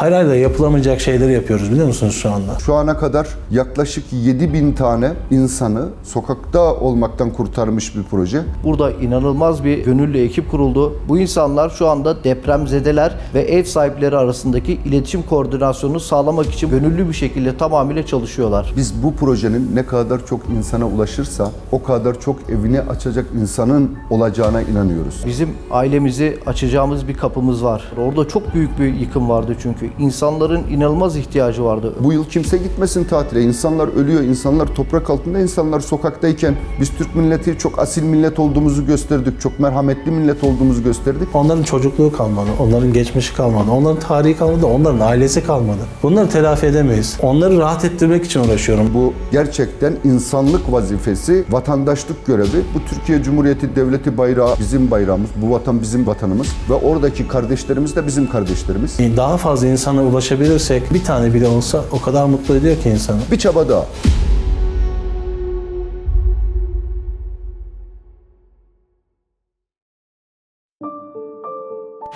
Hayır hayır da yapılamayacak şeyleri yapıyoruz biliyor musunuz şu anda? Şu ana kadar yaklaşık 7 bin tane insanı sokakta olmaktan kurtarmış bir proje. Burada inanılmaz bir gönüllü ekip kuruldu. Bu insanlar şu anda depremzedeler ve ev sahipleri arasındaki iletişim koordinasyonunu sağlamak için gönüllü bir şekilde tamamıyla çalışıyorlar. Biz bu projenin ne kadar çok insana ulaşırsa o kadar çok evini açacak insanın olacağına inanıyoruz. Bizim ailemizi açacağımız bir kapımız var. Orada çok büyük bir yıkım vardı çünkü. İnsanların inanılmaz ihtiyacı vardı. Bu yıl kimse gitmesin tatile. İnsanlar ölüyor, insanlar toprak altında, insanlar sokaktayken biz Türk milleti çok asil millet olduğumuzu gösterdik, çok merhametli millet olduğumuzu gösterdik. Onların çocukluğu kalmadı, onların geçmişi kalmadı, onların tarihi kalmadı, onların ailesi kalmadı. Bunları telafi edemeyiz. Onları rahat ettirmek için uğraşıyorum. Bu gerçekten insanlık vazifesi, vatandaşlık görevi. Bu Türkiye Cumhuriyeti Devleti bayrağı bizim bayrağımız, bu vatan bizim vatanımız ve oradaki kardeşlerimiz de bizim kardeşlerimiz. Daha fazla insana ulaşabilirsek bir tane bile olsa o kadar mutlu ediyor ki insanı. Bir çaba daha.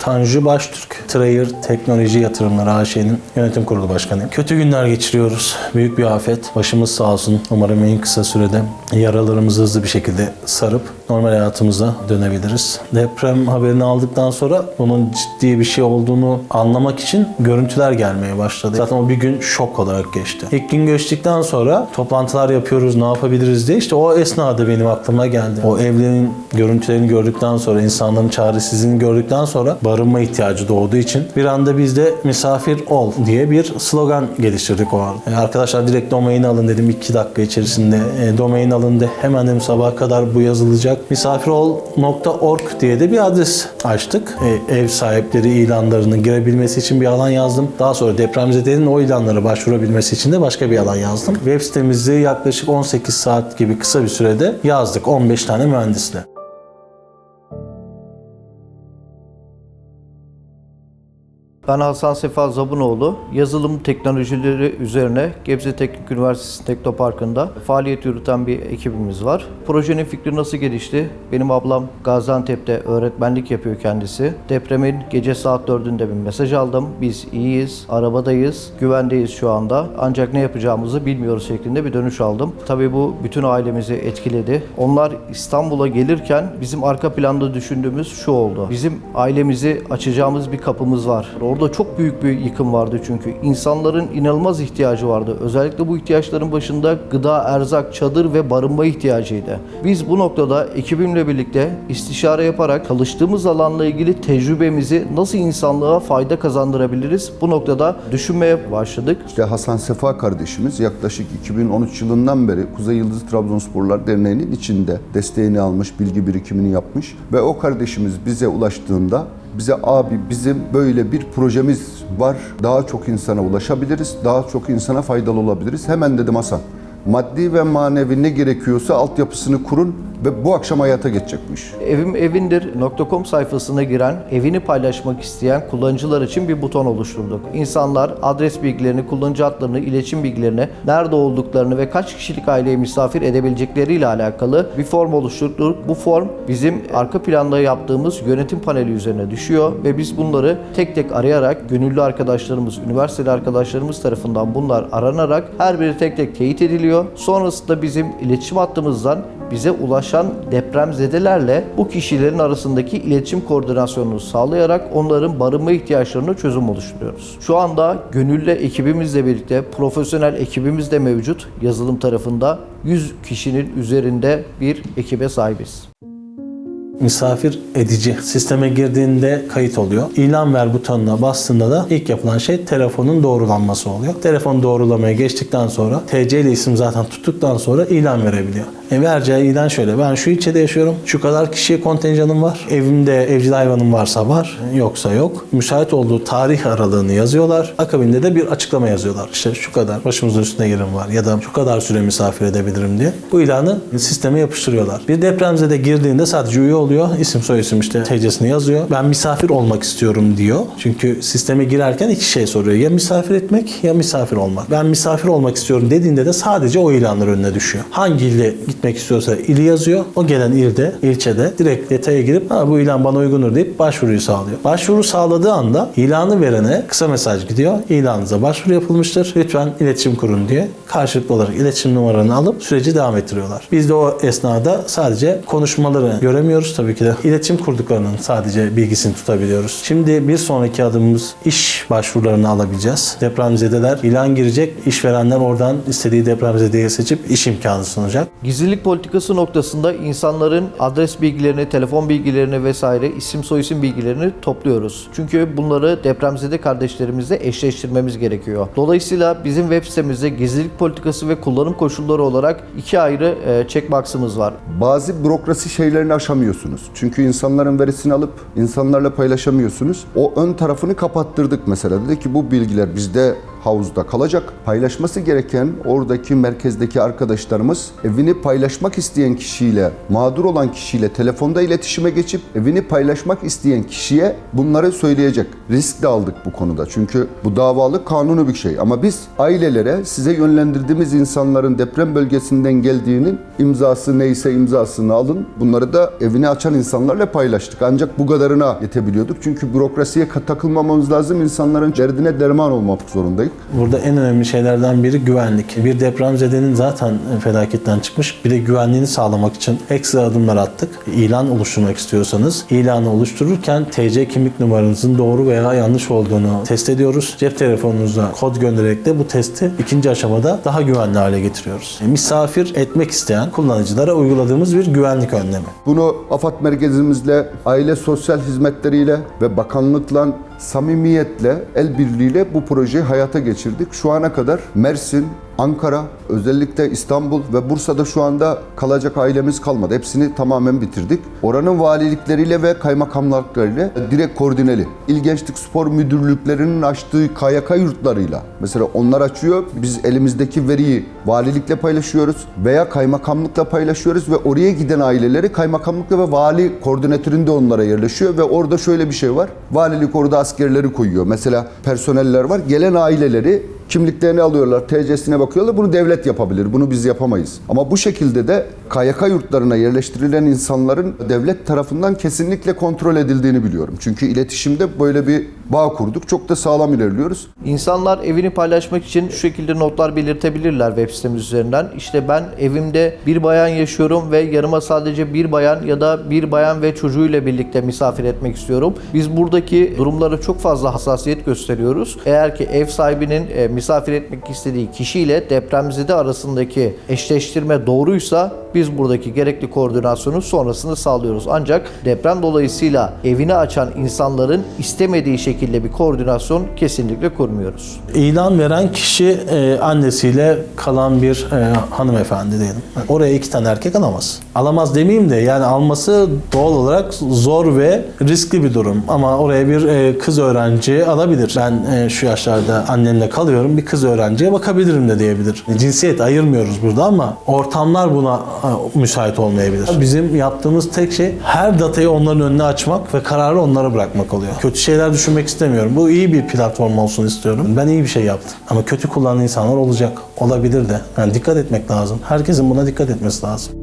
Tanju Baştürk, Trayer Teknoloji Yatırımları AŞ'nin yönetim kurulu başkanı. Kötü günler geçiriyoruz. Büyük bir afet. Başımız sağ olsun. Umarım en kısa sürede yaralarımızı hızlı bir şekilde sarıp normal hayatımıza dönebiliriz. Deprem haberini aldıktan sonra bunun ciddi bir şey olduğunu anlamak için görüntüler gelmeye başladı. Zaten o bir gün şok olarak geçti. İlk gün geçtikten sonra toplantılar yapıyoruz, ne yapabiliriz diye işte o esnada benim aklıma geldi. O evlerin görüntülerini gördükten sonra, insanların çaresizliğini gördükten sonra barınma ihtiyacı doğduğu için bir anda biz de misafir ol diye bir slogan geliştirdik o an. E, arkadaşlar direkt domain alın dedim 2 dakika içerisinde. E, domain alın de hemen dedim sabaha kadar bu yazılacak. Misafirol.org diye de bir adres açtık. E, ev sahipleri ilanlarını girebilmesi için bir alan yazdım. Daha sonra depremzedelerin o ilanlara başvurabilmesi için de başka bir alan yazdım. Web sitemizi yaklaşık 18 saat gibi kısa bir sürede yazdık 15 tane mühendisle. Ben Hasan Sefa Zabunoğlu. Yazılım teknolojileri üzerine Gebze Teknik Üniversitesi Teknoparkı'nda faaliyet yürüten bir ekibimiz var. Projenin fikri nasıl gelişti? Benim ablam Gaziantep'te öğretmenlik yapıyor kendisi. Depremin gece saat 4'ünde bir mesaj aldım. Biz iyiyiz, arabadayız, güvendeyiz şu anda. Ancak ne yapacağımızı bilmiyoruz şeklinde bir dönüş aldım. Tabii bu bütün ailemizi etkiledi. Onlar İstanbul'a gelirken bizim arka planda düşündüğümüz şu oldu. Bizim ailemizi açacağımız bir kapımız var. Orada çok büyük bir yıkım vardı çünkü. insanların inanılmaz ihtiyacı vardı. Özellikle bu ihtiyaçların başında gıda, erzak, çadır ve barınma ihtiyacıydı. Biz bu noktada ekibimle birlikte istişare yaparak çalıştığımız alanla ilgili tecrübemizi nasıl insanlığa fayda kazandırabiliriz bu noktada düşünmeye başladık. İşte Hasan Sefa kardeşimiz yaklaşık 2013 yılından beri Kuzey Yıldızı Trabzonsporlar Derneği'nin içinde desteğini almış, bilgi birikimini yapmış ve o kardeşimiz bize ulaştığında bize abi bizim böyle bir projemiz var. Daha çok insana ulaşabiliriz. Daha çok insana faydalı olabiliriz. Hemen dedim Hasan. Maddi ve manevi ne gerekiyorsa altyapısını kurun ve bu akşam hayata geçecekmiş. Evim evindir.com sayfasına giren, evini paylaşmak isteyen kullanıcılar için bir buton oluşturduk. İnsanlar adres bilgilerini, kullanıcı adlarını, iletişim bilgilerini, nerede olduklarını ve kaç kişilik aileye misafir edebilecekleriyle alakalı bir form oluşturduk. Bu form bizim arka planda yaptığımız yönetim paneli üzerine düşüyor ve biz bunları tek tek arayarak gönüllü arkadaşlarımız, üniversiteli arkadaşlarımız tarafından bunlar aranarak her biri tek tek teyit ediliyor. Sonrasında bizim iletişim hattımızdan bize ulaşan depremzedelerle bu kişilerin arasındaki iletişim koordinasyonunu sağlayarak onların barınma ihtiyaçlarına çözüm oluşturuyoruz. Şu anda gönüllü ekibimizle birlikte profesyonel ekibimiz de mevcut yazılım tarafında 100 kişinin üzerinde bir ekibe sahibiz. Misafir edici sisteme girdiğinde kayıt oluyor. İlan ver butonuna bastığında da ilk yapılan şey telefonun doğrulanması oluyor. Telefon doğrulamaya geçtikten sonra TC ile isim zaten tuttuktan sonra ilan verebiliyor. E vereceği ilan şöyle. Ben şu ilçede yaşıyorum. Şu kadar kişiye kontenjanım var. Evimde evcil hayvanım varsa var. Yoksa yok. Müsait olduğu tarih aralığını yazıyorlar. Akabinde de bir açıklama yazıyorlar. İşte şu kadar başımızın üstünde yerim var. Ya da şu kadar süre misafir edebilirim diye. Bu ilanı sisteme yapıştırıyorlar. Bir depremzede girdiğinde sadece üye oluyor. İsim soyisim işte TC'sini yazıyor. Ben misafir olmak istiyorum diyor. Çünkü sisteme girerken iki şey soruyor. Ya misafir etmek ya misafir olmak. Ben misafir olmak istiyorum dediğinde de sadece o ilanlar önüne düşüyor. Hangi ile gitmek istiyorsa ili yazıyor. O gelen ilde, ilçede direkt detaya girip ha, bu ilan bana uygundur deyip başvuruyu sağlıyor. Başvuru sağladığı anda ilanı verene kısa mesaj gidiyor. İlanınıza başvuru yapılmıştır. Lütfen iletişim kurun diye karşılıklı olarak iletişim numaranı alıp süreci devam ettiriyorlar. Biz de o esnada sadece konuşmaları göremiyoruz tabii ki de. İletişim kurduklarının sadece bilgisini tutabiliyoruz. Şimdi bir sonraki adımımız iş başvurularını alabileceğiz. Depremzedeler ilan girecek, işverenler oradan istediği depremzedeyi seçip iş imkanı sunacak. Gizlilik politikası noktasında insanların adres bilgilerini, telefon bilgilerini vesaire isim soyisim bilgilerini topluyoruz. Çünkü bunları depremzede kardeşlerimizle eşleştirmemiz gerekiyor. Dolayısıyla bizim web sitemizde gizlilik politikası ve kullanım koşulları olarak iki ayrı e, checkbox'ımız var. Bazı bürokrasi şeylerini aşamıyorsunuz. Çünkü insanların verisini alıp insanlarla paylaşamıyorsunuz. O ön tarafını kapattırdık mesela. Dedi ki bu bilgiler bizde havuzda kalacak. Paylaşması gereken oradaki merkezdeki arkadaşlarımız evini paylaşmak isteyen kişiyle, mağdur olan kişiyle telefonda iletişime geçip evini paylaşmak isteyen kişiye bunları söyleyecek. Risk de aldık bu konuda. Çünkü bu davalık kanunu bir şey. Ama biz ailelere size yönlendirdiğimiz insanların deprem bölgesinden geldiğinin imzası neyse imzasını alın. Bunları da evini açan insanlarla paylaştık. Ancak bu kadarına yetebiliyorduk. Çünkü bürokrasiye takılmamamız lazım. İnsanların derdine derman olmak zorundayız. Burada en önemli şeylerden biri güvenlik. Bir depremzedenin zaten felaketten çıkmış. Bir de güvenliğini sağlamak için ekstra adımlar attık. İlan oluşturmak istiyorsanız ilanı oluştururken TC kimlik numaranızın doğru veya yanlış olduğunu test ediyoruz. Cep telefonunuza kod göndererek de bu testi ikinci aşamada daha güvenli hale getiriyoruz. Misafir etmek isteyen kullanıcılara uyguladığımız bir güvenlik önlemi. Bunu AFAD merkezimizle, aile sosyal hizmetleriyle ve bakanlıkla samimiyetle, el birliğiyle bu projeyi hayata geçirdik. Şu ana kadar Mersin, Ankara, özellikle İstanbul ve Bursa'da şu anda kalacak ailemiz kalmadı. Hepsini tamamen bitirdik. Oranın valilikleriyle ve kaymakamlıklarıyla direkt koordineli. İl Gençlik Spor Müdürlüklerinin açtığı KYK yurtlarıyla. Mesela onlar açıyor. Biz elimizdeki veriyi valilikle paylaşıyoruz veya kaymakamlıkla paylaşıyoruz ve oraya giden aileleri kaymakamlıkla ve vali koordinatöründe onlara yerleşiyor ve orada şöyle bir şey var. Valilik orada askerleri koyuyor. Mesela personeller var. Gelen aileleri kimliklerini alıyorlar, TC'sine bakıyorlar. Bunu devlet yapabilir. Bunu biz yapamayız. Ama bu şekilde de KYK yurtlarına yerleştirilen insanların devlet tarafından kesinlikle kontrol edildiğini biliyorum. Çünkü iletişimde böyle bir bağ kurduk. Çok da sağlam ilerliyoruz. İnsanlar evini paylaşmak için şu şekilde notlar belirtebilirler web sitemiz üzerinden. İşte ben evimde bir bayan yaşıyorum ve yanıma sadece bir bayan ya da bir bayan ve çocuğuyla birlikte misafir etmek istiyorum. Biz buradaki durumlara çok fazla hassasiyet gösteriyoruz. Eğer ki ev sahibinin e, misafir etmek istediği kişiyle depremzede arasındaki eşleştirme doğruysa biz buradaki gerekli koordinasyonu sonrasında sağlıyoruz. Ancak deprem dolayısıyla evini açan insanların istemediği şekilde bir koordinasyon kesinlikle kurmuyoruz. İlan veren kişi e, annesiyle kalan bir e, hanımefendi diyelim. Oraya iki tane erkek alamaz. Alamaz demeyeyim de yani alması doğal olarak zor ve riskli bir durum. Ama oraya bir e, kız öğrenci alabilir. Ben e, şu yaşlarda annemle kalıyorum bir kız öğrenciye bakabilirim de diyebilir. Cinsiyet ayırmıyoruz burada ama ortamlar buna e, müsait olmayabilir. Bizim yaptığımız tek şey her datayı onların önüne açmak ve kararı onlara bırakmak oluyor. Kötü şeyler düşünmek istemiyorum. Bu iyi bir platform olsun istiyorum. Ben iyi bir şey yaptım. Ama kötü kullanan insanlar olacak. Olabilir de. Yani dikkat etmek lazım. Herkesin buna dikkat etmesi lazım.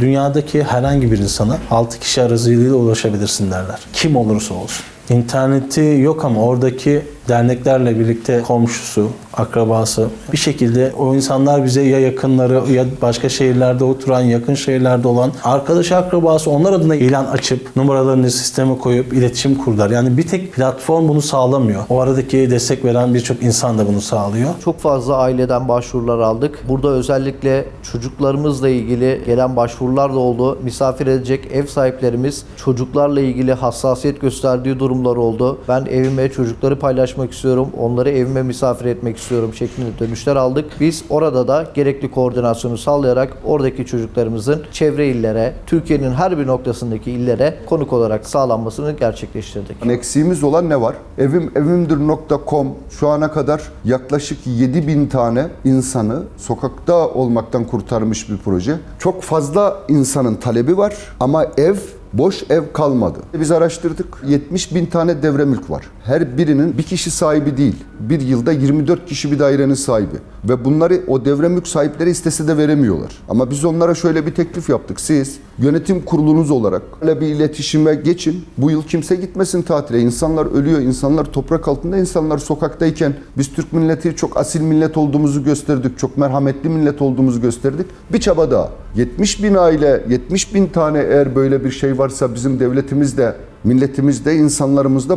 Dünyadaki herhangi bir insana 6 kişi aracılığıyla ulaşabilirsin derler. Kim olursa olsun. İnterneti yok ama oradaki derneklerle birlikte komşusu, akrabası bir şekilde o insanlar bize ya yakınları ya başka şehirlerde oturan, yakın şehirlerde olan arkadaş akrabası onlar adına ilan açıp numaralarını sisteme koyup iletişim kurdular. Yani bir tek platform bunu sağlamıyor. O aradaki destek veren birçok insan da bunu sağlıyor. Çok fazla aileden başvurular aldık. Burada özellikle çocuklarımızla ilgili gelen başvurular da oldu. Misafir edecek ev sahiplerimiz çocuklarla ilgili hassasiyet gösterdiği durumlar oldu. Ben evime çocukları paylaşmak istiyorum. Onları evime misafir etmek istiyorum şeklinde dönüşler aldık. Biz orada da gerekli koordinasyonu sağlayarak oradaki çocuklarımızın çevre illere, Türkiye'nin her bir noktasındaki illere konuk olarak sağlanmasını gerçekleştirdik. Yani Eksiğimiz olan ne var? Evim evimdir.com şu ana kadar yaklaşık 7000 tane insanı sokakta olmaktan kurtarmış bir proje. Çok fazla insanın talebi var ama ev Boş ev kalmadı. Biz araştırdık. 70 bin tane devre mülk var. Her birinin bir kişi sahibi değil. Bir yılda 24 kişi bir dairenin sahibi. Ve bunları o devre mülk sahipleri istese de veremiyorlar. Ama biz onlara şöyle bir teklif yaptık. Siz yönetim kurulunuz olarak böyle bir iletişime geçin. Bu yıl kimse gitmesin tatile. İnsanlar ölüyor. insanlar toprak altında. insanlar sokaktayken biz Türk milleti çok asil millet olduğumuzu gösterdik. Çok merhametli millet olduğumuzu gösterdik. Bir çaba daha. 70 bin aile, 70 bin tane eğer böyle bir şey varsa bizim devletimiz de milletimiz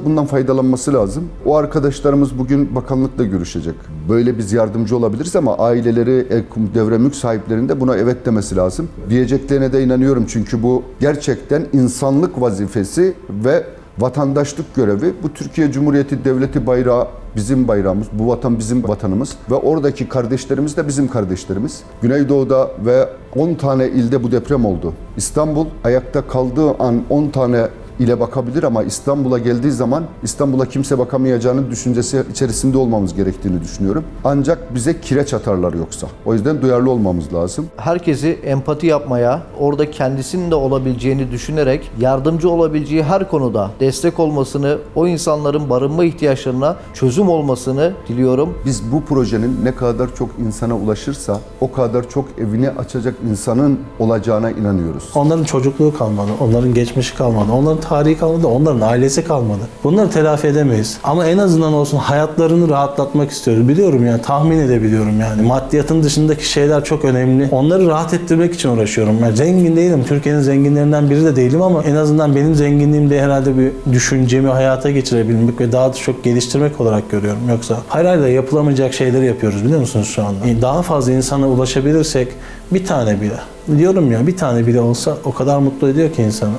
bundan faydalanması lazım. O arkadaşlarımız bugün bakanlıkla görüşecek. Böyle biz yardımcı olabiliriz ama aileleri, ev- devre mülk sahiplerinde buna evet demesi lazım. Diyeceklerine de inanıyorum çünkü bu gerçekten insanlık vazifesi ve vatandaşlık görevi. Bu Türkiye Cumhuriyeti Devleti bayrağı bizim bayrağımız, bu vatan bizim vatanımız ve oradaki kardeşlerimiz de bizim kardeşlerimiz. Güneydoğu'da ve 10 tane ilde bu deprem oldu. İstanbul ayakta kaldığı an 10 tane ile bakabilir ama İstanbul'a geldiği zaman İstanbul'a kimse bakamayacağının düşüncesi içerisinde olmamız gerektiğini düşünüyorum. Ancak bize kireç atarlar yoksa. O yüzden duyarlı olmamız lazım. Herkesi empati yapmaya, orada kendisinin de olabileceğini düşünerek yardımcı olabileceği her konuda destek olmasını, o insanların barınma ihtiyaçlarına çözüm olmasını diliyorum. Biz bu projenin ne kadar çok insana ulaşırsa o kadar çok evini açacak insanın olacağına inanıyoruz. Onların çocukluğu kalmadı, onların geçmişi kalmadı, onların tarihi kalmadı, onların ailesi kalmadı. Bunları telafi edemeyiz. Ama en azından olsun hayatlarını rahatlatmak istiyoruz. Biliyorum yani, tahmin edebiliyorum yani. Maddiyatın dışındaki şeyler çok önemli. Onları rahat ettirmek için uğraşıyorum. Yani zengin değilim, Türkiye'nin zenginlerinden biri de değilim ama en azından benim zenginliğimde herhalde bir düşüncemi hayata geçirebilmek ve daha da çok geliştirmek olarak görüyorum. Yoksa hayır yapılamayacak şeyleri yapıyoruz biliyor musunuz şu anda? Daha fazla insana ulaşabilirsek bir tane bile. Diyorum ya bir tane bile olsa o kadar mutlu ediyor ki insanı.